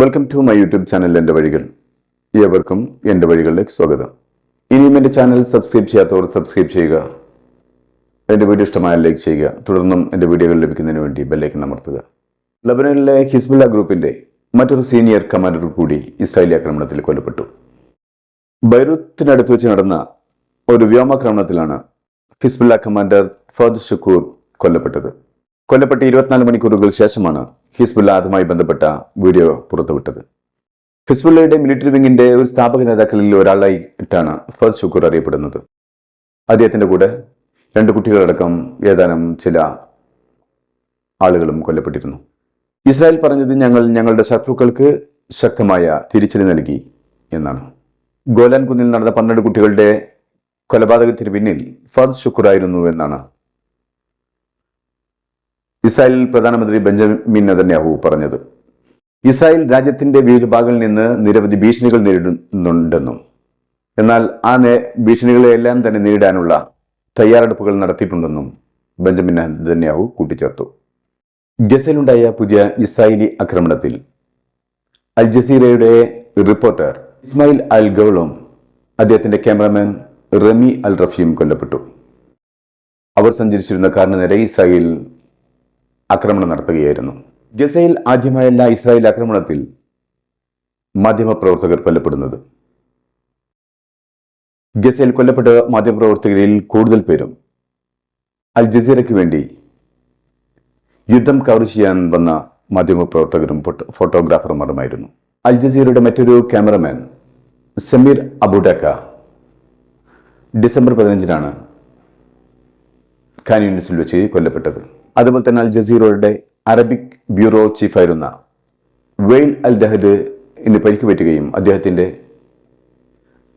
Welcome to my YouTube channel എന്റെ വഴികൾ. ഏവർക്കും എന്റെ വഴികളിലേക്ക് സ്വാഗതം. ഇനിയും എന്റെ ചാനൽ സബ്സ്ക്രൈബ് ചെയ്യാത്തവർ സബ്സ്ക്രൈബ് ചെയ്യുക. എന്റെ വീഡിയോ ഇഷ്ടമായ ലൈക്ക് ചെയ്യുക. തുടർന്നും എന്റെ വീഡിയോകൾ ലഭിക്കുന്നതിന് വേണ്ടി ബെല്ലൈക്കൻ അമർത്തുക. ലബനനിലെ ഹിസ്ബുല്ല ഗ്രൂപ്പിന്റെ മറ്റൊരു സീനിയർ കമാൻഡർ കൂടി ഇസ്രായേലി ആക്രമണത്തിൽ കൊല്ലപ്പെട്ടു. ബൈറൂത്തിനടുത്ത് വെച്ച് നടന്ന ഒരു വ്യോമാക്രമണത്തിലാണ് ഹിസ്ബുല്ല കമാൻഡർ ഫർദ് ഷുക്കൂർ കൊല്ലപ്പെട്ടത്. കൊല്ലപ്പെട്ട് ഇരുപത്തിനാല് മണിക്കൂറുകൾ ശേഷമാണ് ഹിസ്ബുല്ല അതുമായി ബന്ധപ്പെട്ട വീഡിയോ പുറത്തുവിട്ടത്. ഹിസ്ബുല്ലയുടെ മിലിറ്ററി വിങ്ങിന്റെ ഒരു സ്ഥാപക നേതാക്കളിൽ ഒരാളായിട്ടാണ് ഫദ് ഷുക്കൂർ അറിയപ്പെടുന്നത്. അദ്ദേഹത്തിന്റെ കൂടെ രണ്ട് കുട്ടികളടക്കം ഏതാനും ചില ആളുകളും കൊല്ലപ്പെട്ടിരുന്നു. ഇസ്രായേൽ പറഞ്ഞത് ഞങ്ങൾ ഞങ്ങളുടെ ശത്രുക്കൾക്ക് ശക്തമായ തിരിച്ചടി നൽകി എന്നാണ്. ഗോലാൻ കുന്നിൽ നടന്ന പന്ത്രണ്ട് കുട്ടികളുടെ കൊലപാതകത്തിന് പിന്നിൽ ഫർദ് ഷുക്കൂർ ആയിരുന്നു എന്നാണ് ഇസ്രായേൽ പ്രധാനമന്ത്രി ബെഞ്ചമിൻ നെതന്യാഹു പറഞ്ഞത് ഇസ്രായേൽ രാജ്യത്തിന്റെ വിവിധ ഭാഗങ്ങളിൽ നിന്ന് നിരവധി ഭീഷണികൾ നേരിടുന്നുണ്ടെന്നും എന്നാൽ ആ ഭീഷണികളെല്ലാം തന്നെ നേരിടാനുള്ള തയ്യാറെടുപ്പുകൾ നടത്തിയിട്ടുണ്ടെന്നും ബെഞ്ചമിൻ നെതന്യാഹു കൂട്ടിച്ചേർത്തു. ഗസയിലുണ്ടായ പുതിയ ഇസ്രായേലി ആക്രമണത്തിൽ അൽ ജസീറയുടെ റിപ്പോർട്ടർ ഇസ്മായിൽ അൽ ഗൗളും അദ്ദേഹത്തിന്റെ ക്യാമറമാൻ റമി അൽ റഫിയും കൊല്ലപ്പെട്ടു. അവർ സഞ്ചരിച്ചിരുന്ന കാറിന് നേരെ ഇസ്രായേൽ ആക്രമണം നടത്തുകയായിരുന്നു. ഗസയിൽ ആദ്യമായല്ല ഇസ്രായേൽ ആക്രമണത്തിൽ മാധ്യമപ്രവർത്തകർ കൊല്ലപ്പെടുന്നത്. ഗസയിൽ കൊല്ലപ്പെട്ട മാധ്യമപ്രവർത്തകരിൽ കൂടുതൽ പേരും അൽ ജസീറയ്ക്ക് വേണ്ടി യുദ്ധം കവർ ചെയ്യാൻ വന്ന മാധ്യമപ്രവർത്തകരും ഫോട്ടോ- ഫോട്ടോഗ്രാഫർമാരുമായിരുന്നു. അൽ ജസീറയുടെ മറ്റൊരു ക്യാമറമാൻ സമീർ അബുഡക്ക ഡിസംബർ പതിനഞ്ചിനാണ് യൂണിസിൽ വെച്ച് കൊല്ലപ്പെട്ടത്. അതുപോലെ തന്നെ അൽ ജസീറയുടെ അറബിക് ബ്യൂറോ ചീഫായിരുന്ന വെയിൽ അൽ ദഹദ് ഇന്ന് പരിക്ക് പറ്റുകയും അദ്ദേഹത്തിന്റെ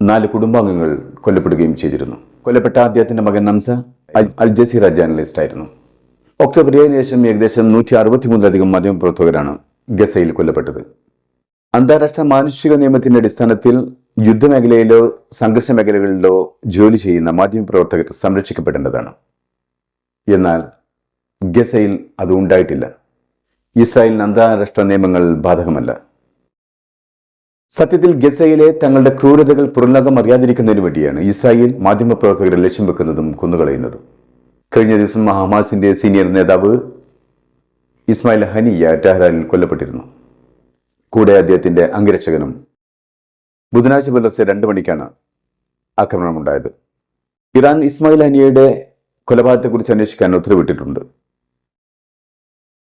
നാല് കുടുംബാംഗങ്ങൾ കൊല്ലപ്പെടുകയും ചെയ്തിരുന്നു. കൊല്ലപ്പെട്ട അദ്ദേഹത്തിന്റെ മകൻ നംസ അൽ- ജസീറ ജേർണലിസ്റ്റ് ആയിരുന്നു. ഒക്ടോബർ ഏഴിന് ശേഷം ഏകദേശം നൂറ്റി അറുപത്തിമൂന്നിലധികം മാധ്യമപ്രവർത്തകരാണ് ഗസയിൽ കൊല്ലപ്പെട്ടത്. അന്താരാഷ്ട്ര മാനുഷിക നിയമത്തിന്റെ അടിസ്ഥാനത്തിൽ യുദ്ധമേഖലയിലോ സംഘർഷ മേഖലകളിലോ ജോലി ചെയ്യുന്ന മാധ്യമപ്രവർത്തകർ സംരക്ഷിക്കപ്പെടേണ്ടതാണ്. എന്നാൽ ഗസയിൽ അത് ഉണ്ടായിട്ടില്ല. ഇസ്രായേലിന് അന്താരാഷ്ട്ര നിയമങ്ങൾ ബാധകമല്ല. സത്യത്തിൽ ഗസയിലെ തങ്ങളുടെ ക്രൂരതകൾ പുറംലോകം അറിയാതിരിക്കുന്നതിന് വേണ്ടിയാണ് ഇസ്രായേൽ മാധ്യമപ്രവർത്തകരെ ലക്ഷ്യം വെക്കുന്നതും കുന്നുകളയുന്നതും. കഴിഞ്ഞ ദിവസം ഹമാസിന്റെ സീനിയർ നേതാവ് ഇസ്മായിൽ ഹനിയ ടെഹ്റാനിൽ കൊല്ലപ്പെട്ടിരുന്നു. കൂടെ അദ്ദേഹത്തിന്റെ അംഗരക്ഷകനും ബുധനാഴ്ച പുലർച്ചെ രണ്ട് മണിക്കാണ് ആക്രമണമുണ്ടായത്. ഇറാൻ ഇസ്മായിൽ ഹനിയയുടെ കൊലപാതകത്തെക്കുറിച്ച് അന്വേഷിക്കാൻ ഉത്തരവിട്ടിട്ടുണ്ട്.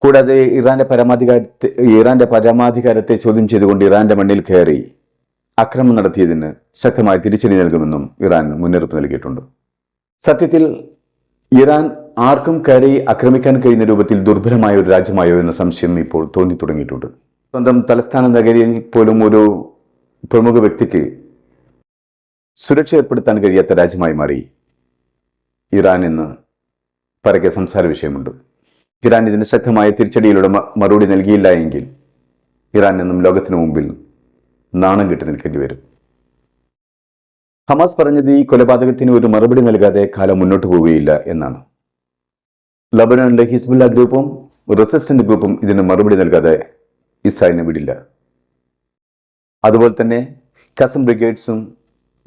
കൂടാതെ ഇറാന്റെ പരമാധികാരത്തെ ഇറാന്റെ പരമാധികാരത്തെ ചോദ്യം ചെയ്തുകൊണ്ട് ഇറാന്റെ മണ്ണിൽ കയറി അക്രമം നടത്തിയതിന് ശക്തമായ തിരിച്ചടി നൽകുമെന്നും ഇറാൻ മുന്നറിയിപ്പ് നൽകിയിട്ടുണ്ട്. സത്യത്തിൽ ഇറാൻ ആർക്കും കയറി ആക്രമിക്കാൻ കഴിയുന്ന രൂപത്തിൽ ദുർബലമായ ഒരു രാജ്യമായോ എന്ന സംശയം ഇപ്പോൾ തോന്നി തുടങ്ങിയിട്ടുണ്ട്. സ്വന്തം തലസ്ഥാന നഗരിയിൽ പോലും ഒരു പ്രമുഖ വ്യക്തിക്ക് സുരക്ഷ ഏർപ്പെടുത്താൻ കഴിയാത്ത രാജ്യമായി മാറി ഇറാൻ എന്ന് പരക്കെ സംസാര വിഷയമുണ്ട്. ഇറാൻ ഇതിന് ശക്തമായ തിരിച്ചടിയിലൂടെ മറുപടി നൽകിയില്ല എങ്കിൽ ഇറാൻ എന്നും ലോകത്തിനു മുമ്പിൽ നാണം കെട്ടി നിൽക്കേണ്ടി വരും. ഹമാസ് പറഞ്ഞത് ഈ കൊലപാതകത്തിന് ഒരു മറുപടി നൽകാതെ കാലം മുന്നോട്ട് പോവുകയില്ല എന്നാണ്. ലബനനിലെ ഹിസ്ബുല്ല ഗ്രൂപ്പും റെസിസ്റ്റന്റ് ഗ്രൂപ്പും ഇതിന് മറുപടി നൽകാതെ ഇസ്രായേലിനെ വിടില്ല. അതുപോലെ തന്നെ കസം ബ്രിഗേഡ്സും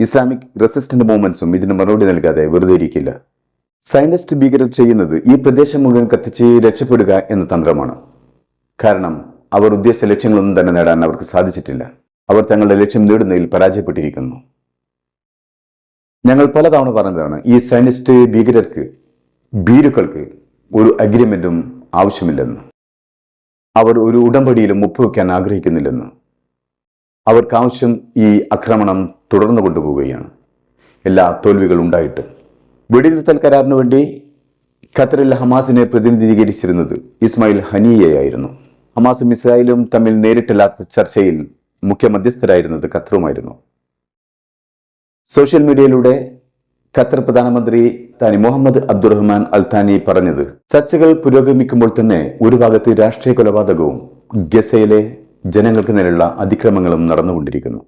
ഇസ്ലാമിക് റെസിസ്റ്റന്റ് മൂവ്മെന്റ്സും ഇതിന് മറുപടി നൽകാതെ വെറുതെ ഇരിക്കില്ല. സയന്റിസ്റ്റ് ഭീകരർ ചെയ്യുന്നത് ഈ പ്രദേശം മുഴുവൻ കത്തിച്ച് രക്ഷപ്പെടുക എന്ന തന്ത്രമാണ്. കാരണം അവർ ഉദ്ദേശിച്ച ലക്ഷ്യങ്ങളൊന്നും തന്നെ നേടാൻ അവർക്ക് സാധിച്ചിട്ടില്ല. അവർ തങ്ങളുടെ ലക്ഷ്യം നേടുന്നതിൽ പരാജയപ്പെട്ടിരിക്കുന്നു. ഞങ്ങൾ പലതവണ പറഞ്ഞതാണ് ഈ സയന്റിസ്റ്റ് ഭീകരർക്ക് ഭീരുക്കൾക്ക് ഒരു അഗ്രിമെന്റും ആവശ്യമില്ലെന്ന്. അവർ ഒരു ഉടമ്പടിയിലും ഒപ്പുവെക്കാൻ ആഗ്രഹിക്കുന്നില്ലെന്ന്. അവർക്കാവശ്യം ഈ ആക്രമണം തുടർന്നു കൊണ്ടുപോവുകയാണ്. എല്ലാ തോൽവികളും ഉണ്ടായിട്ട്. വെടിനിർത്തൽ കരാറിനു വേണ്ടി ഖത്തറിൽ ഹമാസിനെ പ്രതിനിധീകരിച്ചിരുന്നത് ഇസ്മായിൽ ഹനിയയായിരുന്നു. ഹമാസും ഇസ്രായേലും തമ്മിൽ നേരിട്ടില്ലാത്ത ചർച്ചയിൽ മുഖ്യ മധ്യസ്ഥരായിരുന്നത് ഖത്തറുമായിരുന്നു. സോഷ്യൽ മീഡിയയിലൂടെ ഖത്തർ പ്രധാനമന്ത്രി താനി മുഹമ്മദ് അബ്ദുറഹ്മാൻ അൽത്താനി താനി പറഞ്ഞത് ചർച്ചകൾ പുരോഗമിക്കുമ്പോൾ തന്നെ ഒരു ഭാഗത്ത് രാഷ്ട്രീയ കൊലപാതകവും ഗസയിലെ ജനങ്ങൾക്ക് നേരെയുള്ള അതിക്രമങ്ങളും നടന്നുകൊണ്ടിരിക്കുന്നു.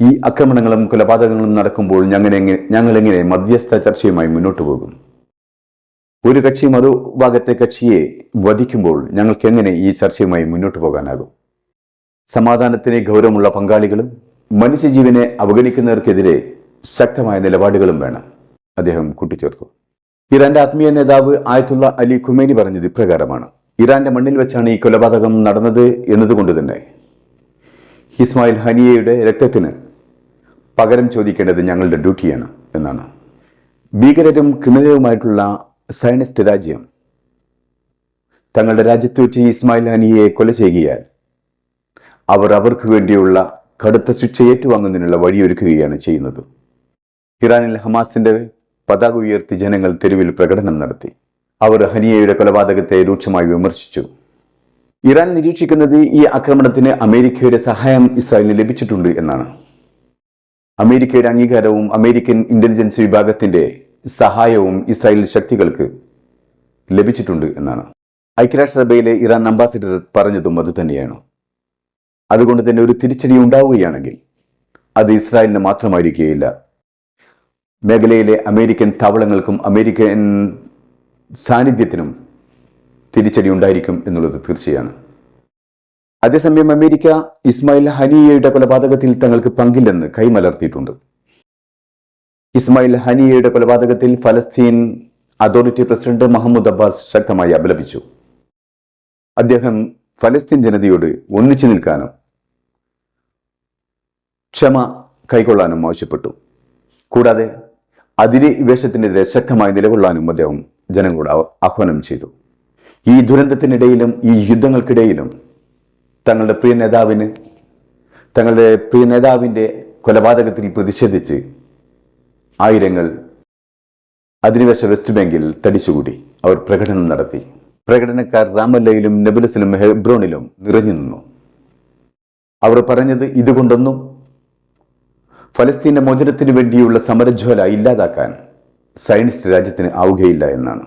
ഈ ആക്രമണങ്ങളും കൊലപാതകങ്ങളും നടക്കുമ്പോൾ ഞങ്ങൾ എങ്ങനെ ഞങ്ങൾ എങ്ങനെ മധ്യസ്ഥ ചർച്ചയുമായി മുന്നോട്ട് പോകും? ഒരു കക്ഷി മറു ഭാഗത്തെ കക്ഷിയെ വധിക്കുമ്പോൾ ഞങ്ങൾക്ക് എങ്ങനെ ഈ ചർച്ചയുമായി മുന്നോട്ട് പോകാനാകും? സമാധാനത്തിന് ഗൗരവമുള്ള പങ്കാളികളും മനുഷ്യജീവനെ അവഗണിക്കുന്നവർക്കെതിരെ ശക്തമായ നിലപാടുകളും വേണം. അദ്ദേഹം കൂട്ടിച്ചേർത്തു. ഇറാന്റെ ആത്മീയ നേതാവ് ആയത്തുള്ള അലി ഖുമേനി പറഞ്ഞത് ഇപ്രകാരമാണ്. ഇറാന്റെ മണ്ണിൽ വെച്ചാണ് ഈ കൊലപാതകം നടന്നത് എന്നതുകൊണ്ട് തന്നെ. ഇസ്മായിൽ ഹനിയയുടെ രക്തത്തിന് പകരം ചോദിക്കേണ്ടത് ഞങ്ങളുടെ ഡ്യൂട്ടിയാണ് എന്നാണ്. ഭീകരരും ക്രിമിനലുമായിട്ടുള്ള സയനിസ്റ്റ് രാജ്യം തങ്ങളുടെ രാജ്യത്ത് വെച്ച് ഇസ്മായിൽ ഹനിയെ കൊല ചെയ്യുകയാൽ അവർ അവർക്ക് വേണ്ടിയുള്ള കടുത്ത ശിക്ഷ ഏറ്റുവാങ്ങുന്നതിനുള്ള വഴിയൊരുക്കുകയാണ് ചെയ്യുന്നത്. ഇറാനിൽ ഹമാസിന്റെ പതാക ഉയർത്തി ജനങ്ങൾ തെരുവിൽ പ്രകടനം നടത്തി. അവർ ഹനിയയുടെ കൊലപാതകത്തെ രൂക്ഷമായി വിമർശിച്ചു. ഇറാൻ നിരീക്ഷിക്കുന്നത് ഈ ആക്രമണത്തിന് അമേരിക്കയുടെ സഹായം ഇസ്രായേലിന് ലഭിച്ചിട്ടുണ്ട് എന്നാണ്. അമേരിക്കയുടെ അംഗീകാരവും അമേരിക്കൻ ഇന്റലിജൻസ് വിഭാഗത്തിന്റെ സഹായവും ഇസ്രായേൽ ശക്തികൾക്ക് ലഭിച്ചിട്ടുണ്ട് എന്നാണ്. ഐക്യരാഷ്ട്രസഭയിലെ ഇറാൻ അംബാസിഡർ പറഞ്ഞതും അതുതന്നെയാണ് അതുകൊണ്ട് തന്നെ ഒരു തിരിച്ചടി ഉണ്ടാവുകയാണെങ്കിൽ അത് ഇസ്രായേലിന് മാത്രമായിരിക്കുകയില്ല മേഖലയിലെ അമേരിക്കൻ താവളങ്ങൾക്കും അമേരിക്കൻ സാന്നിധ്യത്തിനും തിരിച്ചടി ഉണ്ടായിരിക്കും എന്നുള്ളത് തീർച്ചയാണ്. അതേസമയം അമേരിക്ക ഇസ്മായിൽ ഹനിയയുടെ കൊലപാതകത്തിൽ തങ്ങൾക്ക് പങ്കില്ലെന്ന് കൈമലർത്തിയിട്ടുണ്ട്. ഇസ്മായിൽ ഹനിയയുടെ കൊലപാതകത്തിൽ ഫലസ്തീൻ അതോറിറ്റി പ്രസിഡന്റ് മഹമ്മൂദ് അബ്ബാസ് ശക്തമായി അപലപിച്ചു. അദ്ദേഹം ഫലസ്തീൻ ജനതയോട് ഒന്നിച്ചു നിൽക്കാനും ക്ഷമ കൈക്കൊള്ളാനും ആവശ്യപ്പെട്ടു. കൂടാതെ അധിനിവേശത്തിനെതിരെ ശക്തമായി നിലകൊള്ളാനും അദ്ദേഹം ജനങ്ങളോട് ആഹ്വാനം ചെയ്തു. ഈ ദുരന്തത്തിനിടയിലും ഈ യുദ്ധങ്ങൾക്കിടയിലും തങ്ങളുടെ പ്രിയ നേതാവിന് തങ്ങളുടെ പ്രിയ നേതാവിന്റെ കൊലപാതകത്തിൽ പ്രതിഷേധിച്ച് ആയിരങ്ങൾ അധിനിവേശ വെസ്റ്റ് ബാങ്കിൽ തടിച്ചുകൂടി അവർ പ്രകടനം നടത്തി. പ്രകടനക്കാർ റാമല്ലയിലും നെബുലസിലും ഹെബ്രോണിലും നിറഞ്ഞു നിന്നു. അവർ പറഞ്ഞത് ഇതുകൊണ്ടൊന്നും ഫലസ്തീന മോചനത്തിന് വേണ്ടിയുള്ള സമരജ്വല ഇല്ലാതാക്കാൻ സയനിസ്റ്റ് രാജ്യത്തിന് ആവുകയില്ല എന്നാണ്.